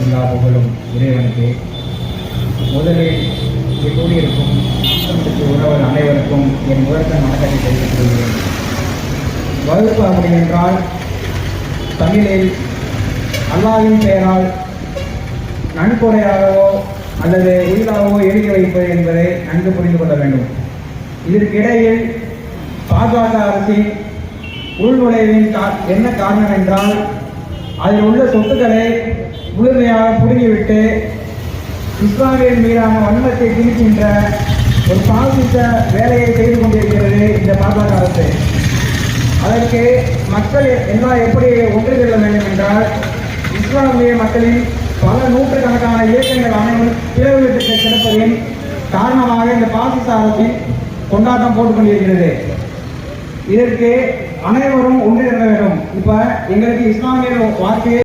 எல்லா புகழும் இறைவனுக்கு. முதலில் இங்கே கூடியிருக்கும் உறவர் அனைவருக்கும் என் முதற்க வணக்கத்தை தெரிவித்துக் கொள்கிறேன் வகுப்பு அப்படி என்றால் தமிழில் அல்லாவின் பெயரால் நன்கொடையாகவோ அல்லது உயிராகவோ எழுதி வைப்பது என்பதை நன்கு புரிந்து கொள்ள வேண்டும். இதற்கிடையில் பாஜக அரசின் உள்நுழைவின் கா- என்ன காரணம் என்றால் அதில் உள்ள சொத்துக்களை முழுமையாக புடுங்கிவிட்டு இஸ்லாமியர் மீதான வன்மத்தை திணிக்கின்ற ஒரு பாசிச வேலையை செய்து கொண்டிருக்கிறது இந்த பாஜக அரசு அதற்கு மக்கள் எல்லாம் எப்படி ஒன்று செல்ல வேண்டும் என்றால் இஸ்லாமிய மக்களின் பல நூற்றுக்கணக்கான இயக்கங்கள் அனைவரும் பிளவுகளுக்கு கிடப்பதின் காரணமாக இந்த பாசிச அரசின் கொண்டாட்டம் போட்டுக் கொண்டிருக்கிறது. இதற்கு அனைவரும் ஒன்றிணைய வேண்டும். இப்ப எங்களுக்கு இஸ்லாமிய வார்த்தையை